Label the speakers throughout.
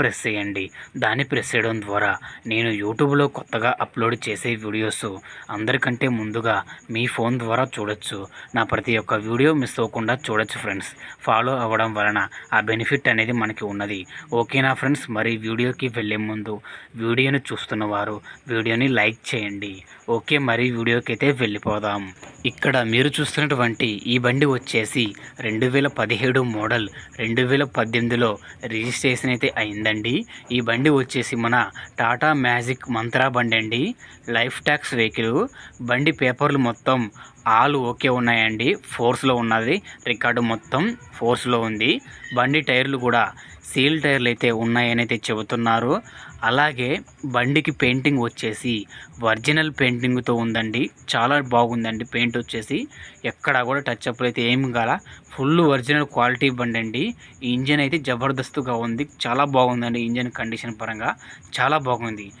Speaker 1: Press చేయండి. దాన్ని press చేయడం ద్వారా నేను యూట్యూబ్లో కొత్తగా అప్లోడ్ చేసే వీడియోస్ అందరికంటే ముందుగా మీ ఫోన్ ద్వారా చూడొచ్చు. నా ప్రతి ఒక్క వీడియో మిస్ అవ్వకుండా చూడొచ్చు ఫ్రెండ్స్. ఫాలో అవ్వడం వలన ఆ బెనిఫిట్ అనేది మనకి ఉన్నది. ఓకేనా ఫ్రెండ్స్? మరి వీడియోకి వెళ్ళే ముందు వీడియోని చూస్తున్న వారు వీడియోని లైక్ చేయండి. ఓకే మరి వీడియోకి అయితే వెళ్ళిపోదాం. ఇక్కడ మీరు చూస్తున్నటువంటి ఈ బండి వచ్చేసి రెండు వేల పదిహేడు మోడల్ రెండు వేల పద్దెనిమిదిలో రిజిస్ట్రేషన్ అయితే అయిందండి ఈ బండి వచ్చేసి మన టాటా మ్యాజిక్ మంత్రా బండి అండి. Life tax vehicle. బండి పేపర్లు మొత్తం ఆలు ఓకే ఉన్నాయండి. ఫోర్స్లో ఉన్నది. రికార్డు మొత్తం ఫోర్స్లో ఉంది. బండి టైర్లు కూడా సీల్ టైర్లు అయితే ఉన్నాయని అయితే చెబుతున్నారు. అలాగే బండికి పెయింటింగ్ వచ్చేసి ఒరిజినల్ పెయింటింగ్తో ఉందండి. చాలా బాగుందండి పెయింట్ వచ్చేసి. ఎక్కడ కూడా టచ్ అప్లు అయితే ఏం కాల. ఫుల్ ఒరిజినల్ క్వాలిటీ బండి అండి. ఇంజన్ అయితే జబర్దస్తుగా ఉంది. చాలా బాగుందండి ఇంజన్ కండిషన్ పరంగా. చాలా బాగుంది.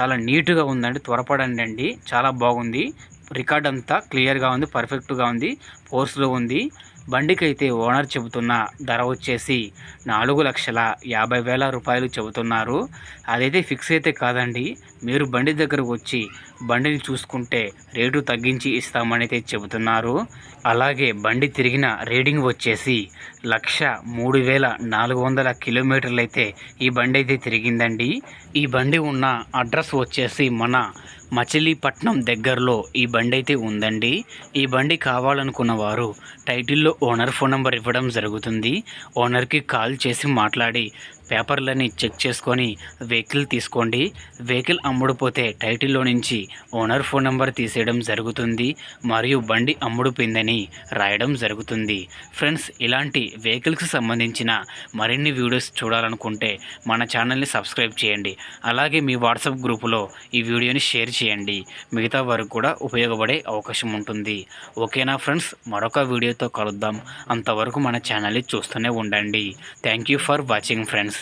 Speaker 1: చాలా నీట్గా ఉందండి. త్వరపడండి అండి. చాలా బాగుంది. రికార్డ్ అంతా క్లియర్గా ఉంది పర్ఫెక్ట్గా ఉంది ఫోర్స్లో ఉంది. బండికి అయితే ఓనర్ చెబుతున్న ధర వచ్చేసి నాలుగు లక్షల యాభై వేల రూపాయలు చెబుతున్నారు. అదైతే ఫిక్స్ అయితే కాదండి. మీరు బండి దగ్గరకు వచ్చి బండిని చూసుకుంటే రేటు తగ్గించి ఇస్తామని అయితే చెబుతున్నారు. అలాగే బండి తిరిగిన రీడింగ్ వచ్చేసి లక్ష మూడు వేల నాలుగు వందల కిలోమీటర్లు అయితే ఈ బండి అయితే తిరిగిందండి. ఈ బండి ఉన్న అడ్రస్ వచ్చేసి మన మచిలీపట్నం దగ్గరలో ఈ బండి అయితే ఉందండి. ఈ బండి కావాలనుకున్న వారు టైటిల్లో ఓనర్ ఫోన్ నెంబర్ ఇవ్వడం జరుగుతుంది. ఓనర్కి కాల్ చేసి మాట్లాడి పేపర్లని చెక్ చేసుకొని వెహికల్ తీసుకోండి. వెహికల్ అమ్ముడుపోతే టైటిల్లో నుంచి ఓనర్ ఫోన్ నెంబర్ తీసేయడం జరుగుతుంది మరియు బండి అమ్ముడుపోయిందని రాయడం జరుగుతుంది. ఫ్రెండ్స్ ఇలాంటి వెహికల్కి సంబంధించిన మరిన్ని వీడియోస్ చూడాలనుకుంటే మన ఛానల్ని సబ్స్క్రైబ్ చేయండి. అలాగే మీ వాట్సాప్ గ్రూపులో ఈ వీడియోని షేర్ చేయండి. మిగతా వారికి కూడా ఉపయోగపడే అవకాశం ఉంటుంది. ఓకేనా ఫ్రెండ్స్? మరొక వీడియోతో కలుద్దాం. అంతవరకు మన ఛానల్ని చూస్తూనే ఉండండి. Thank you for watching friends.